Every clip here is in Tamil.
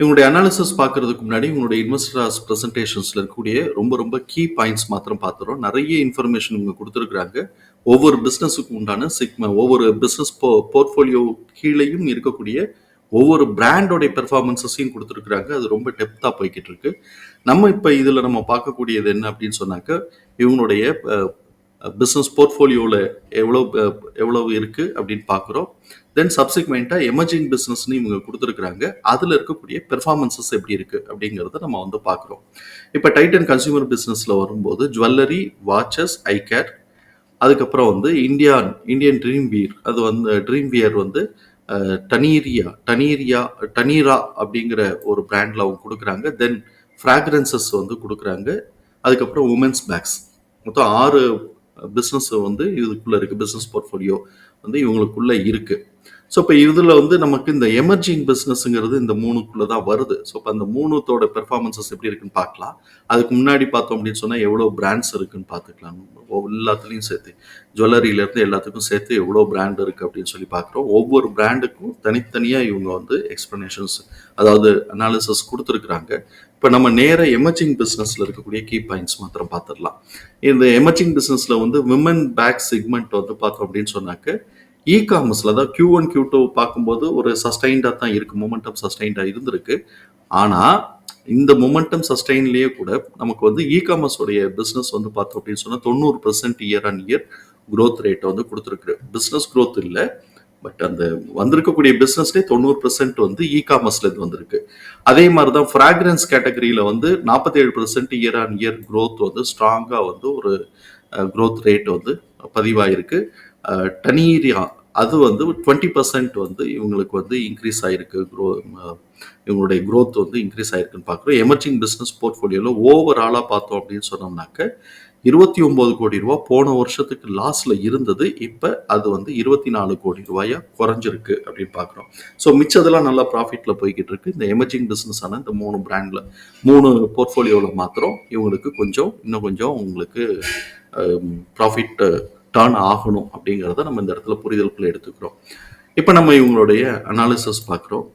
இவங்களுடைய அனாலிசிஸ் பார்க்கறதுக்கு முன்னாடி உங்களுடைய இன்வெஸ்டர்ஸ் ப்ரெசன்டேஷன்ஸில் இருக்கக்கூடிய ரொம்ப ரொம்ப கீ பாயிண்ட்ஸ் மாத்திரம் பார்த்துறோம். நிறைய இன்ஃபர்மேஷன் இவங்க கொடுத்துருக்குறாங்க. ஒவ்வொரு பிஸ்னஸுக்கும் உண்டான சிக்ம ஒவ்வொரு பிஸ்னஸ் போ போர்ட்ஃபோலியோ கீழேயும் இருக்கக்கூடிய ஒவ்வொரு பிராண்டோடைய பெர்ஃபார்மன்ஸஸையும் கொடுத்துருக்குறாங்க. அது ரொம்ப டெப்த்தாக போய்கிட்டு இருக்கு. நம்ம இப்போ இதில் நம்ம பார்க்கக்கூடியது என்ன அப்படின்னு சொன்னாக்க இவங்களுடைய பிஸ்னஸ் போர்ட்ஃபோலியோவில் எவ்வளோ எவ்வளோ எவ்வளவு இருக்குது அப்படின்னு பார்க்குறோம். தென் சப்சிக்வெண்ட்டாக எமர்ஜிங் பிஸ்னஸ்னு இவங்க கொடுத்துருக்குறாங்க. அதில் இருக்கக்கூடிய பெர்ஃபார்மன்சஸ் எப்படி இருக்குது அப்படிங்கிறத நம்ம வந்து பார்க்குறோம். இப்போ டைட்டன் கன்சியூமர் பிஸ்னஸில் வரும்போது ஜுவல்லரி வாட்சஸ் ஐ கேர் அதுக்கப்புறம் வந்து இந்தியான் இந்தியன் ட்ரீம் வியர் அது வந்து ட்ரீம் வியர் வந்து டனீரியா டனீரியா டனீரா அப்படிங்கிற ஒரு பிராண்டில் அவங்க கொடுக்குறாங்க. தென் ஃப்ராக்ரன்சஸ் வந்து கொடுக்குறாங்க. அதுக்கப்புறம் உமன்ஸ் பேக்ஸ் மொத்தம் ஆறு பிஸ்னஸ் வந்து இதுக்குள்ளே இருக்குது பிஸ்னஸ் போர்ட்ஃபோலியோ வந்து இவங்களுக்குள்ளே இருக்குது ஸோ இப்போ இதில் வந்து நமக்கு இந்த எமர்ஜிங் பிஸ்னஸ்ங்கிறது இந்த மூணுக்குள்ளே தான் வருது. ஸோ இப்போ அந்த மூணுத்தோட பெர்ஃபார்மன்ஸஸ் எப்படி இருக்குன்னு பார்க்கலாம். அதுக்கு முன்னாடி பார்த்தோம் அப்படின்னு சொன்னால் எவ்வளோ பிராண்ட்ஸ் இருக்குன்னு பார்த்துக்கலாம். எல்லாத்துலேயும் சேர்த்து ஜுவல்லரியிலேருந்து எல்லாத்துக்கும் சேர்த்து எவ்வளோ பிராண்ட் இருக்குது அப்படின்னு சொல்லி பார்க்குறோம். ஒவ்வொரு பிராண்டுக்கும் தனித்தனியாக இவங்க வந்து எக்ஸ்ப்ளனேஷன்ஸ் அதாவது அனாலிசிஸ் கொடுத்துருக்குறாங்க. இப்போ நம்ம நேர எமர்ஜிங் பிஸ்னஸில் இருக்கக்கூடிய கீ பாயிண்ட்ஸ் மாத்திரம் பார்த்துடலாம் இந்த எமர்ஜிங் பிஸ்னஸில் வந்து விமன் பேக் செக்மெண்ட் வந்து பார்த்தோம் அப்படின்னு சொன்னாக்க இ காமர்ஸில் தான் கியூ ஒன் Q2 பார்க்கும்போது ஒரு சஸ்டைண்டாக தான் இருக்கு மொமெண்டம் சஸ்டைண்டாக இருந்திருக்கு. ஆனால் இந்த மொமெண்டம் சஸ்டைன்லேயே கூட நமக்கு வந்து இ காமர்ஸோடைய பிஸ்னஸ் வந்து பார்த்தோம் அப்படின்னு சொன்னால் தொண்ணூறு percent year on year growth ரேட்டை வந்து கொடுத்துருக்கு. பிஸ்னஸ் க்ரோத் இல்லை. பட் அந்த வந்திருக்கக்கூடிய பிஸ்னஸ்லேயே தொண்ணூறு பெர்சென்ட் வந்து இ காமர்ஸ்லேருந்து வந்திருக்கு. அதே மாதிரி தான் ஃப்ராக்ரன்ஸ் கேட்டகரியில் வந்து நாற்பத்தேழு percent year on year growth வந்து ஸ்ட்ராங்காக வந்து ஒரு க்ரோத் ரேட் வந்து பதிவாயிருக்கு. டனீரியா அது வந்து டுவெண்ட்டி பர்சன்ட் வந்து இவங்களுக்கு வந்து இன்க்ரீஸ் ஆகிருக்கு க்ரோ இவங்களுடைய க்ரோத் வந்து இன்க்ரீஸ் ஆகிருக்குன்னு பார்க்குறோம். எமர்ஜிங் பிஸ்னஸ் போர்ட்ஃபோலியோவில் ஓவராலாக பார்த்தோம் அப்படின்னு சொன்னோம்னாக்க இருபத்தி ஒம்பது கோடி ரூபா போன வருஷத்துக்கு லாஸில் இருந்தது. இப்போ அது வந்து இருபத்தி நாலு கோடி ரூபாயா குறைஞ்சிருக்கு அப்படின்னு பார்க்குறோம். ஸோ மிச்சதெல்லாம் நல்லா ப்ராஃபிட்டில் போய்கிட்டு இருக்கு. இந்த எமர்ஜிங் பிஸ்னஸான இந்த மூணு பிராண்டில் மூணு போர்ட்ஃபோலியோவில் மாத்திரம் இவங்களுக்கு கொஞ்சம் இன்னும் கொஞ்சம் உங்களுக்கு ப்ராஃபிட் டர்ன் ஆகணும் அப்படிங்கிறத நம்ம இந்த இடத்துல புரிதலுக்குள்ள எடுத்துக்கிறோம். இப்போ நம்ம இவங்களுடைய அனாலிசிஸ் பார்க்குறோம்.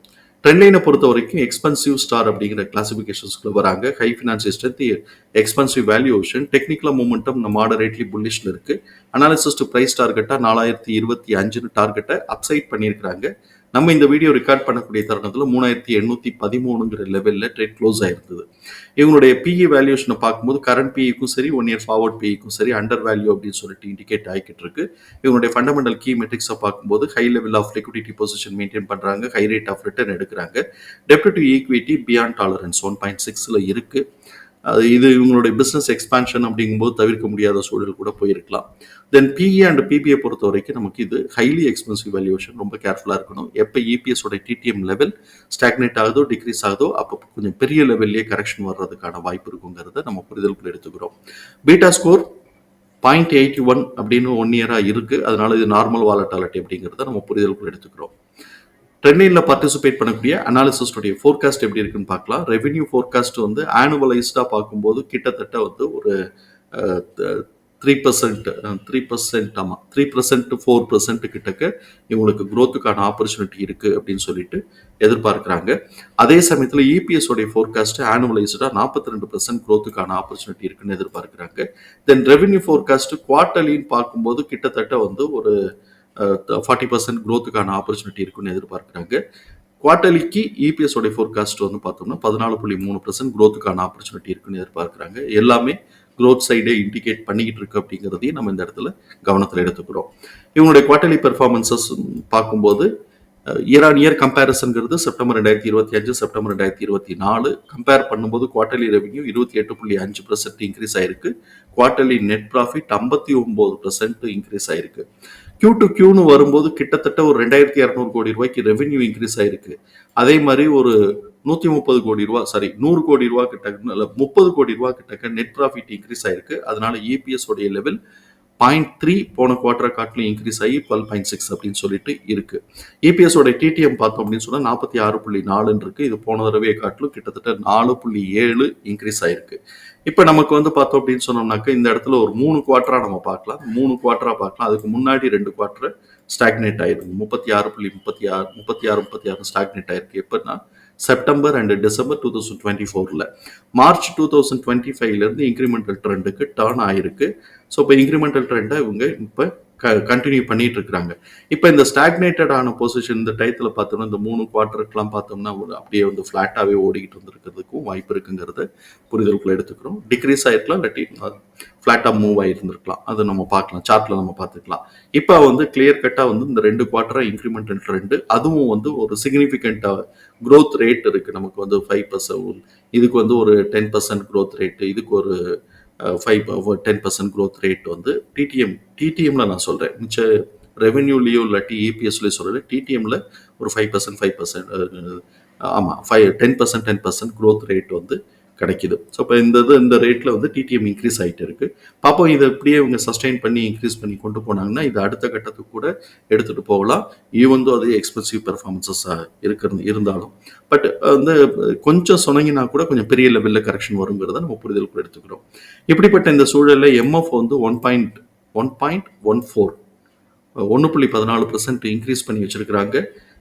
ட்ரெண்ட்லைனை பொறுத்த வரைக்கும் எக்ஸ்பென்சிவ் ஸ்டார் அப்படிங்கிற கிளாசிஃபிகேஷன்ஸ்குள்ள வராங்க. High finance strength expensive valuation டெக்னிக்கலாக மூமெண்டம் மாடரேட்லி புல்லிஷில் இருக்குது அனாலிசிஸ் டு ப்ரைஸ் டார்கெட்டாக நாலாயிரத்தி இருபத்தி அஞ்சுன்னு டார்கெட்டை அப்சைட் பண்ணியிருக்கிறாங்க. நம்ம இந்த வீடியோ ரெக்கார்ட் பண்ணக்கூடிய தருணத்தில் மூணாயிரத்தி எண்ணூற்றி பதிமூணுங்கிற லெவலில் ட்ரேட் க்ளோஸ் ஆயிருந்தது. இவங்களுடைய பிஇ வேல்யூஷனை பார்க்கும்போது கரண்ட் பிஇக்கும் சரி ஒன் இயர் ஃபார்வர்ட் பிஇக்கும் சரி அண்டர் வேல்யூ அப்படின்னு சொல்லிட்டு இண்டிகேட் ஆகிக்கிட்டு இருக்கு. இவங்களுடைய ஃபண்டமெண்டல் கீ மெட்ரிக்ஸை பார்க்கும்போது high level of liquidity position maintain பண்ணுறாங்க ஹை ரேட் ஆஃப் ரிட்டர்ன் எடுக்கிறாங்க. டெப்ட் to equity beyond tolerance one point சிக்ஸில் இருக்குது இது இவங்களுடைய பிஸ்னஸ் எக்ஸ்பான்ஷன் அப்படிங்கும்போது தவிர்க்க முடியாத சூழல் கூட போயிருக்கலாம். தென் பிஇ அண்ட் பிபிஐ பொறுத்த வரைக்கும் நமக்கு இது ஹைலி எக்ஸ்பென்சிவ் வேல்யூஷன் ரொம்ப கேர்ஃபுல்லாக இருக்கணும். எப்போ இபிஎஸோட டிடிஎம் லெவல் ஸ்டாக்னேட் ஆகுதோ டிக்ரீஸ் ஆகுதோ அப்போ கொஞ்சம் பெரிய லெவல்லே கரெக்ஷன் வர்றதுக்கான வாய்ப்பு இருக்குங்கிறத நம்ம புரிதலுக்குள்ள எடுத்துக்கிறோம். Beta score point eighty one அப்படின்னு ஒன் இயராக இருக்குது அதனால இது நார்மல் வாலட்டாலிட்டி அப்படிங்கிறத நம்ம புரிதலுக்குள்ள எடுத்துக்கிறோம். ட்ரெண்ட்லைனில் பார்ட்டிசிபேட் பண்ணக்கூடிய அனாலிசிஸ்டுடைய ஃபோர்காஸ்ட் எப்படி இருக்குன்னு பார்க்கலாம். ரெவென்யூ ஃபோர்காஸ்ட் வந்து ஆனுவலைஸ்டாக பார்க்கும்போது கிட்டத்தட்ட வந்து ஒரு த்ரீ பர்சன்ட் த்ரீ பர்சன்ட் ஆமாம் த்ரீ பர்சன்ட் ஃபோர் பர்சன்ட் கிட்டக்க இவங்களுக்கு க்ரோத்துக்கான ஆப்பர்ச்சுனிட்டி இருக்குது அப்படின்னு சொல்லிட்டு எதிர்பார்க்குறாங்க. அதே சமயத்தில் இபிஎஸோடைய ஃபோர்காஸ்ட் ஆனுவலைஸ்டாக நாற்பத்தி ரெண்டு பர்சன்ட் க்ரோத்துக்கான ஆப்பர்ச்சுனிட்டி இருக்குன்னு எதிர்பார்க்குறாங்க. தென் ரெவென்யூ ஃபோர்காஸ்ட் குவார்ட்டர்லின்னு பார்க்கும்போது கிட்டத்தட்ட வந்து ஒரு ஃபார்ட்டி பர்சன்ட் க்ரோத்துக்கான ஆப்பர்ச்சுனிட்டி இருக்குன்னு எதிர்பார்க்குறாங்க. குவார்ட்டர்லிக்கு இபிஎஸ் உடைய ஃபோர்காஸ்ட் வந்து பார்த்தோம்னா பதினாலு புள்ளி மூணு பர்சன்ட் க்ரோத்துக்கான ஆப்பர்ச்சுனிட்டி இருக்குன்னு எதிர்பார்க்குறாங்க. எல்லாமே க்ரோத் சைடே இண்டிகேட் பண்ணிக்கிட்டு இருக்கு அப்படிங்கிறதையும் நம்ம இந்த இடத்துல கவனத்தில் எடுத்துக்கிறோம். இவங்களுடைய குவார்ட்டர்லி பெர்ஃபார்மன்சஸ் பார்க்கும்போது இயர் ஆன் இயர் கம்பேரிசன்கிறது செப்டம்பர் ரெண்டாயிரத்தி இருபத்தி அஞ்சு செப்டம்பர் ரெண்டாயிரத்தி இருபத்தி நாலு. கம்பேர் பண்ணும்போது குவார்ட்டர்லி ரெவன்யூ இருபத்தி எட்டு புள்ளி அஞ்சு பர்சன்ட் இன்க்ரீஸ் ஆயிருக்கு. குவார்ட்டர்லி நெட் ப்ராஃபிட் ஐம்பத்தி ஒம்பது பர்சன்ட் இன்க்ரீஸ் ஆயிருக்கு. கியூ டு கியூன்னு வரும்போது கிட்டத்தட்ட ஒரு ரெண்டாயிரத்தி இரநூறு கோடி ரூபாய்க்கு ரெவென்யூ இன்க்ரீஸ் ஆயிருக்கு. அதே மாதிரி ஒரு நூற்றி முப்பது கோடி ரூபா சாரி நூறு கோடி ரூபா கிட்ட இல்லை முப்பது கோடி ரூபா கிட்டக்க நெட் ப்ராஃபிட் இன்க்ரீஸ் ஆயிருக்கு. அதனால இபிஎஸ் உடைய லெவல் பாயிண்ட் த்ரீ போன குவார்டர் காட்டிலும் இன்க்ரீஸ் ஆகி டுவெல் பாயிண்ட் சிக்ஸ் அப்படின்னு சொல்லிட்டு இருக்கு. இபிஎஸ் உடைய டிடிஎம் பார்த்தோம் அப்படின்னு சொன்னா நாற்பத்தி ஆறு புள்ளி நாலுன்னு இருக்கு. இது போன தடவையை காட்டிலும் கிட்டத்தட்ட நாலு புள்ளி ஏழு இன்க்ரீஸ் ஆயிருக்கு. இப்போ நமக்கு வந்து பார்த்தோம் அப்படின்னு சொன்னோம்னாக்க இந்த இடத்துல ஒரு மூணு குவார்ட்டரா நம்ம பார்க்கலாம். மூணு குவார்ட்டரா பார்க்கலாம். அதுக்கு முன்னாடி ரெண்டு குவார்ட்டர் ஸ்டாக்னேட் ஆயிருக்கு முப்பத்தி ஆறு புள்ளி முப்பத்தி ஆறு முப்பத்தி ஆறு முப்பத்தி ஆறு ஸ்டாக்னேட் ஆயிருக்கு. எப்படின்னா September and December two thousand twenty ஃபோரில் மார்ச் டூ தௌசண்ட் டுவெண்ட்டி ஃபைவ்லேருந்து இன்க்ரிமெண்டல் ட்ரெண்டுக்கு டேர்ன் ஆயிருக்கு. ஸோ இப்போ இன்க்ரிமெண்டல் ட்ரெண்டை இவங்க இப்போ க கண்டினியூ பண்ணிட்டு இருக்கிறாங்க இப்போ இந்த ஸ்டாக்னேட்டட் ஆன பொசிஷன் இந்த டயத்தில் பார்த்தோம்னா இந்த மூணு குவார்ட்டருக்குலாம் பார்த்தோம்னா ஒரு அப்படியே வந்து ஃப்ளாட்டாகவே ஓடிக்கிட்டு இருந்திருக்கிறதுக்கும் வாய்ப்பு இருக்குங்கிறத புரிதலுக்குள்ள எடுத்துக்கிறோம். டிக்ரீஸ் ஆகிருக்கலாம் இல்லாட்டி ஃப்ளாட்டாக மூவ் ஆகிருந்திருக்கலாம் அது நம்ம பார்க்கலாம் சார்ட்டில் நம்ம பார்த்துக்கலாம். இப்போ வந்து கிளியர் கட்டாக வந்து இந்த ரெண்டு குவார்ட்டராக இன்க்ரிமெண்டல் ட்ரெண்டு அதுவும் வந்து ஒரு சிக்னிஃபிகண்ட்டாக க்ரோத் ரேட் இருக்குது நமக்கு வந்து ஃபைவ் பர்சன்ட் இதுக்கு வந்து ஒரு டென் பர்சன்ட் க்ரோத் ரேட்டு இதுக்கு ஒரு five ten percent growth rate வந்து டிடிஎம் டிடிஎம்ல நான் சொல்கிறேன் மிச்ச ரெவென்யூலேயோ இல்லாட்டி இபிஎஸ்லேயோ சொல்கிறேன் டிடிஎம்ல ஒரு ஃபைவ் பர்சன்ட் ஃபைவ் பர்சன்ட் ஆமாம் five ten percent ten percent growth rate வந்து கிடைக்குது. ஸோ இப்போ இந்த இது இந்த ரேட்டில் வந்து டிடிஎம் இன்க்ரீஸ் ஆகிட்டு இருக்குது பார்ப்போம் இதை இப்படியே இவங்க சஸ்டெயின் பண்ணி இன்க்ரீஸ் பண்ணி கொண்டு போனாங்கன்னா இது அடுத்த கட்டத்துக்கு கூட எடுத்துகிட்டு போகலாம். ஈவந்தும் அது எக்ஸ்பென்சிவ் பெர்ஃபார்மன்சஸாக இருக்கிறது இருந்தாலும். பட் வந்து கொஞ்சம் சொன்னீங்கன்னா கூட கொஞ்சம் பெரிய லெவலில் கரெக்ஷன் வருங்கிறத நம்ம புரிதலுக்கு எடுத்துக்கிறோம். இப்படிப்பட்ட இந்த சூழலில் எம்எஃப் வந்து one point one point one four ஒன்று புள்ளி பதினாலு பர்சன்ட் இன்க்ரீஸ் பண்ணி வச்சுருக்கிறாங்க.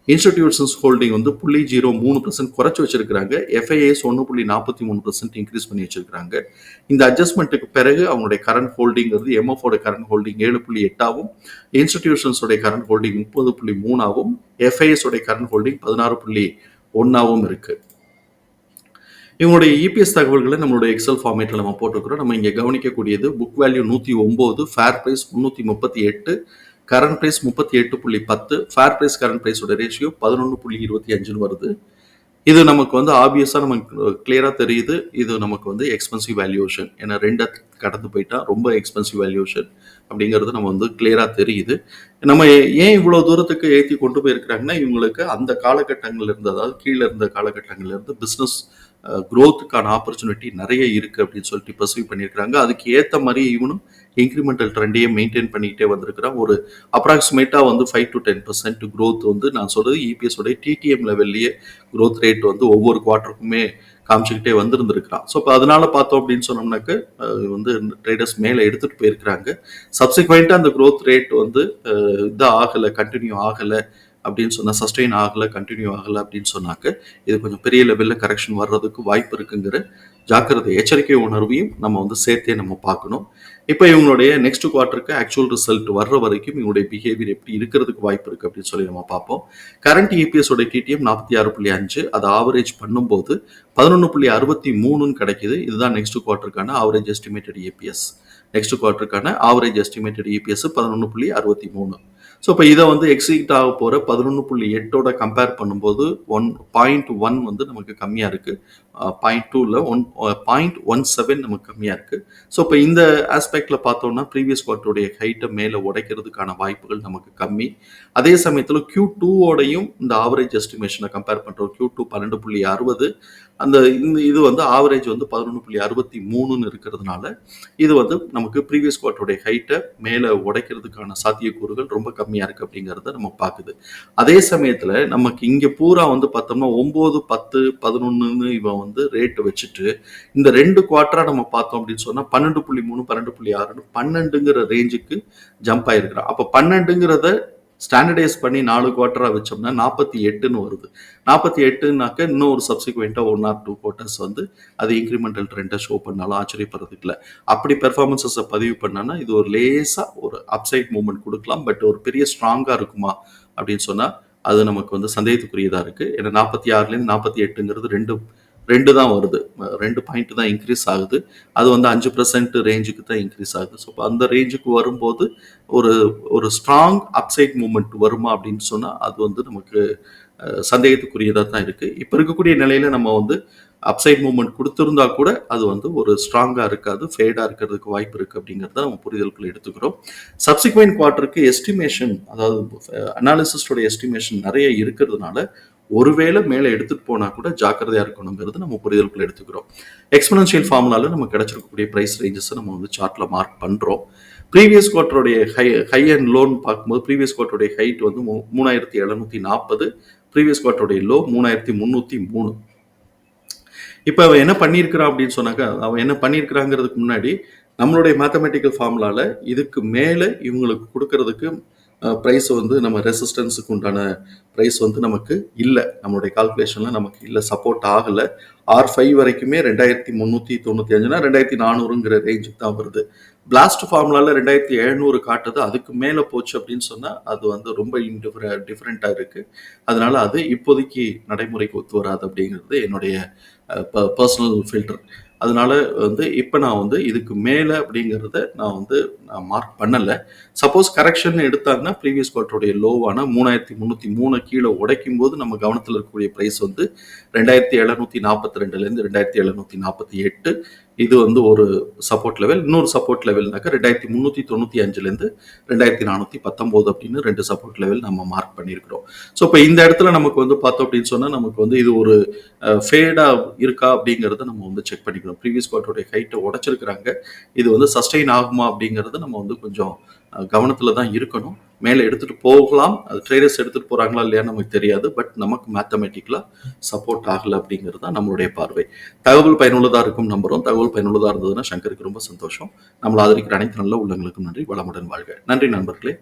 இன்ஸ்டிடியூஷன்ஸ் ஹோல்டிங் வந்து புள்ளி ஜீரோ மூணு பர்சன்ட் குறைச்சி வச்சிருக்காங்க எஃப்ஐஎஸ் ஒன்று புள்ளி நாற்பத்தி மூணு பர்சன்ட் இன்க்ரீஸ் பண்ணி வச்சிருக்காங்க இந்த அட்ஜஸ்ட்மெண்ட்டுக்கு பிறகு அவங்களுடைய கரண்ட் ஹோல்டிங்கிறது எம்எஃபோட கரண்ட் ஹோல்டிங் ஏழு புள்ளி எட்டாவும் இன்ஸ்டிடியூஷன்ஸோடைய கரண்ட் ஹோல்டிங் முப்பது புள்ளி மூணாவும் எஃப்ஐஎஸ் உடைய கரண்ட் ஹோல்டிங் பதினாறு புள்ளி ஒன்றாகவும் இருக்கு. இவங்களுடைய இபிஎஸ் தகவல்களை நம்மளுடைய எக்ஸல் ஃபார்மேட்டில் நம்ம போட்டுக்கிறோம் நம்ம இங்கே கவனிக்கக்கூடியது புக் வேல்யூ நூற்றி ஒம்பது ஃபேர் ப்ரைஸ் முந்நூற்றி முப்பத்தி எட்டு கரண்ட் ப்ரைஸ் முப்பத்தி எட்டு புள்ளி பத்து ஃபேர் ப்ரைஸ் கரண்ட் ப்ரைஸோட ரேஷியோ பதினொன்று புள்ளி இருபத்தி அஞ்சுன்னு வருது. இது நமக்கு வந்து ஆப்வியஸாக நமக்கு கிளியராக தெரியுது. இது நமக்கு வந்து எக்ஸ்பென்சிவ் வேல்யூஷன் ஏன்னா ரெண்டை கடந்து போயிட்டா ரொம்ப எக்ஸ்பென்சிவ் வேல்யூஷன் அப்படிங்கிறது நம்ம வந்து கிளியராக தெரியுது. நம்ம ஏன் இவ்வளோ தூரத்துக்கு ஏற்றி கொண்டு போயிருக்கிறாங்கன்னா இவங்களுக்கு அந்த காலகட்டங்கள் இருந்து அதாவது கீழே இருந்த காலகட்டங்கள்லேருந்து பிஸ்னஸ் க்ரோத்துக்கான ஆப்பர்ச்சுனிட்டி நிறைய இருக்குது அப்படின்னு சொல்லிட்டு பர்சீவ் பண்ணியிருக்கிறாங்க. அதுக்கு ஏற்ற மாதிரி இவனும் இன்க்ரிமெண்டல் ட்ரெண்டையே மெயின்டைன் பண்ணிக்கிட்டே வந்திருக்கிறோம். ஒரு அப்ராக்சிமேட்டாக வந்து five to ten percent growth வந்து நான் சொல்கிறது இபிஎஸோடைய டிடிஎம் லெவல்லையே க்ரோத் ரேட் வந்து ஒவ்வொரு குவார்ட்டருக்குமே காமிச்சுக்கிட்டே வந்திருந்திருக்கிறான். ஸோ இப்போ அதனால பார்த்தோம் அப்படின்னு சொன்னோம்னாக்க வந்து ட்ரேடர்ஸ் மேலே எடுத்துகிட்டு போயிருக்கிறாங்க. சப்சிக்வெண்ட்டாக அந்த க்ரோத் ரேட் வந்து இதாக ஆகலை கண்டினியூ ஆகலை. அப்படின்னு சொன்னால் சஸ்டெயின் ஆகலை கண்டினியூ ஆகலை அப்படின்னு சொன்னாக்க இது கொஞ்சம் பெரிய லெவலில் கரெக்ஷன் வர்றதுக்கு வாய்ப்பு இருக்குங்கிற ஜாக்கிரதை எச்சரிக்கை உணர்வையும் நம்ம வந்து சேர்த்தே நம்ம பார்க்கணும். இப்போ இவங்களுடைய நெக்ஸ்ட் குவார்ட்டருக்கு ஆக்சுவல் ரிசல்ட் வர்ற வரைக்கும் இவங்களுடைய பிஹேவியர் எப்படி இருக்கிறதுக்கு வாய்ப்பு இருக்குது அப்படின்னு சொல்லி நம்ம பார்ப்போம். கரண்ட் இபிஎஸ் உடைய டிடிஎம் நாற்பத்தி ஆறு புள்ளி அஞ்சு அதை ஆவரேஜ் பண்ணும்போது பதினொன்று புள்ளி அறுபத்தி மூணுன்னு கிடைக்குது. இதுதான் நெக்ஸ்ட் குவார்ட்டருக்கான ஆவரேஜ் எஸ்டிமேட்டட் இபிஎஸ் நெக்ஸ்ட் குவார்ட்டருக்கான ஆவரேஜ் எஸ்டிமேட்டட் இபிஎஸ் பதினொன்று புள்ளி அறுபத்தி மூணு. ஸோ இப்போ இதை வந்து எக்ஸிட் ஆக போகிற பதினொன்று புள்ளி எட்டோட கம்பேர் பண்ணும்போது ஒன் பாயிண்ட் ஒன் வந்து நமக்கு கம்மியாக இருக்குது பாயிண்ட் டூவில் ஒன் பாயிண்ட் ஒன் செவன் நமக்கு கம்மியாக இருக்குது ஸோ இப்போ இந்த ஆஸ்பெக்டில் பார்த்தோம்னா ப்ரீவியஸ் குவார்ட்டருடைய ஹைட்டை மேலே உடைக்கிறதுக்கான வாய்ப்புகள் நமக்கு கம்மி. அதே சமயத்தில் க்யூ டூவோடையும் இந்த ஆவரேஜ் எஸ்டிமேஷனை கம்பேர் பண்ணுறோம் க்யூ டூ பன்னெண்டு புள்ளி அறுபது அந்த இந்த இது வந்து ஆவரேஜ் வந்து பதினொன்று புள்ளி அறுபத்தி மூணுன்னு இருக்கிறதுனால இது வந்து நமக்கு ப்ரீவியஸ் குவார்ட்டருடைய ஹைட்டை மேலே உடைக்கிறதுக்கான சாத்தியக்கூறுகள் ரொம்ப கம்மியாக இருக்குது அப்படிங்கிறத நம்ம பார்க்குது. அதே சமயத்தில் நமக்கு இங்கே பூரா வந்து பார்த்தோம்னா ஒம்பது பத்து பதினொன்றுன்னு இவன் வந்து ரேட்டு வச்சுட்டு இந்த ரெண்டு குவார்ட்டராக நம்ம பார்த்தோம் அப்படின்னு சொன்னால் பன்னெண்டு புள்ளி மூணு பன்னெண்டு புள்ளி ஆறுன்னு பன்னெண்டுங்கிற ரேஞ்சுக்கு ஜம்ப் ஆயிருக்கிறான் அப்போ பன்னெண்டுங்கிறத ஸ்டாண்டர்டைஸ் பண்ணி நாலு குவார்ட்டராக வச்சோம்னா நாற்பத்தி எட்டுன்னு வருது. நாற்பத்தி எட்டுனாக்க இன்னும் ஒரு சப்சிக்வெண்ட்டாக ஒன் ஆர் டூ குவார்ட்டர்ஸ் வந்து அது இன்க்ரிமெண்டல் ட்ரெண்டை ஷோ பண்ணாலும் ஆச்சரியப்படுறதுக்கு இல்லை. அப்படி பெர்ஃபார்மன்ஸஸை பதிவு பண்ணான்னா இது ஒரு லேசாக ஒரு அப்சைட் மூவ்மெண்ட் கொடுக்கலாம். பட் ஒரு பெரிய ஸ்ட்ராங்காக இருக்குமா அப்படின்னு சொன்னால் அது நமக்கு வந்து சந்தேகத்துக்குரியதாக இருக்குது ஏன்னா நாற்பத்தி ஆறுலேருந்து நாற்பத்தி எட்டுங்கிறது ரெண்டு ரெண்டு தான் வருது. ரெண்டு பாயிண்ட் தான் இன்க்ரீஸ் ஆகுது. அது வந்து அஞ்சு பர்சன்ட் ரேஞ்சுக்கு தான் இன்க்ரீஸ் ஆகுது. ஸோ அந்த ரேஞ்சுக்கு வரும்போது ஒரு ஒரு ஸ்ட்ராங் அப்சைட் மூமெண்ட் வருமா அப்படின்னு சொன்னால் அது வந்து நமக்கு சந்தேகத்துக்குரியதாக தான் இருக்குது இப்போ இருக்கக்கூடிய நிலையில் நம்ம வந்து அப்சைட் மூமெண்ட் கொடுத்துருந்தா கூட அது வந்து ஒரு ஸ்ட்ராங்காக இருக்காது ஃபேடாக இருக்கிறதுக்கு வாய்ப்பு இருக்குது அப்படிங்கிறத நம்ம புரிதலுக்குள்ள எடுத்துக்கிறோம். சப்சிக்வெண்ட் குவார்ட்டருக்கு எஸ்டிமேஷன் அதாவது அனாலிசிஸ்டோட எஸ்டிமேஷன் நிறைய இருக்கிறதுனால ஒருவேளை மேலே எடுத்துட்டு போனா கூட ஜாக்கிரதையா இருக்கணுங்கிறது நம்ம புரிதலுக்குள்ள எடுத்துக்கிறோம். எக்ஸ்பனன்ஷியல் ஃபார்முலால நம்ம கிடைச்சிருக்கக்கூடிய பிரைஸ் ரேஞ்சஸை நம்ம வந்து சார்ட்ல மார்க் பண்றோம். ப்ரீவியஸ் குவார்டருடைய ஹை ஹை அண்ட் லோன் பார்க்கும்போது ப்ரீவியஸ் குவார்டருடைய ஹைட் வந்து மூ- மூணாயிரத்தி எழுநூத்தி நாற்பது ப்ரீவியஸ் குவார்டருடைய லோ மூணாயிரத்தி முந்நூற்றி மூணு. இப்போ அவன் என்ன பண்ணியிருக்கிறான் அப்படின்னு சொன்னாக்கா அவன் என்ன பண்ணியிருக்கிறாங்கிறதுக்கு முன்னாடி நம்மளுடைய மேத்தமெட்டிக்கல் ஃபார்முலாவில் இதுக்கு மேலே இவங்களுக்கு கொடுக்கறதுக்கு ப்ரைஸ் வந்து நம்ம ரெசிஸ்டன்ஸுக்கு உண்டான ப்ரைஸ் வந்து நமக்கு இல்லை. நம்மளுடைய கால்குலேஷனில் நமக்கு இல்லை. சப்போர்ட் ஆகலை. ஆர் ஃபைவ் வரைக்குமே ரெண்டாயிரத்தி முந்நூற்றி தொண்ணூற்றி அஞ்சுனா ரெண்டாயிரத்தி நானூறுங்கிற ரேஞ்சுக்கு தான் வருது. பிளாஸ்ட் ஃபார்முலாவில் ரெண்டாயிரத்தி எழுநூறு காட்டுது. அதுக்கு மேலே போச்சு அப்படின்னு சொன்னால் அது வந்து ரொம்ப இன்டிஃபர டிஃப்ரெண்ட்டாக இருக்குது அதனால் அது இப்போதைக்கு நடைமுறைக்கு ஒத்து வராது அப்படிங்கிறது என்னுடைய பர்சனல் ஃபில்டர் அதனால வந்து இப்போ நான் வந்து இதுக்கு மேலே அப்படிங்கிறத நான் வந்து நான் மார்க் பண்ணலை. சப்போஸ் கரெக்ஷன் எடுத்தாங்கன்னா ப்ரீவியஸ் குவார்ட்டருடைய லோவான மூணாயிரத்தி முந்நூற்றி மூணு கீழே உடைக்கும் போது நம்ம கவனத்தில் இருக்கக்கூடிய ப்ரைஸ் வந்து ரெண்டாயிரத்தி எழுநூற்றி நாற்பத்தி ரெண்டுலேருந்து ரெண்டாயிரத்தி எழுநூற்றி நாற்பத்தி எட்டு. இது வந்து ஒரு சப்போர்ட் லெவல் இன்னொரு சப்போர்ட் லெவல்னாக்கா ரெண்டாயிரத்தி முந்நூற்றி தொண்ணூற்றி அஞ்சுலேருந்து ரெண்டாயிரத்தி நானூற்றி பத்தொம்போது அப்படின்னு ரெண்டு சப்போர்ட் லெவல் நம்ம மார்க் பண்ணியிருக்கிறோம் ஸோ இப்போ இந்த இடத்துல நமக்கு வந்து பார்த்தோம் அப்படின்னு சொன்னால் நமக்கு வந்து இது ஒரு ஃபேடாக இருக்கா அப்படிங்கிறத நம்ம வந்து செக் பண்ணிக்கணும் ப்ரீவியஸ் குவார்ட்டருடைய ஹைட்டை உடச்சிருக்கிறாங்க. இது வந்து சஸ்டெயின் ஆகுமா அப்படிங்கிறத நம்ம வந்து கொஞ்சம் கவனத்தில் தான் இருக்கணும். மேலே எடுத்துகிட்டு போகலாம். அது ட்ரேடர்ஸ் எடுத்துகிட்டு போகிறாங்களா இல்லையா நமக்கு தெரியாது. பட் நமக்கு மேத்தமெட்டிக்கலாக சப்போர்ட் ஆகலை அப்படிங்கிறது தான் நம்மளுடைய பார்வை. தகவல் பயனுள்ளதாக இருக்கும் நம்பரும் தகவல் பயனுள்ளதாக இருந்ததுன்னா சங்கருக்கு ரொம்ப சந்தோஷம். நம்மளை ஆதரிக்கிற அனைத்து நல்ல உள்ளங்களுக்கும் நன்றி. வளமுடன் வாழ்க. நன்றி நண்பர்களே.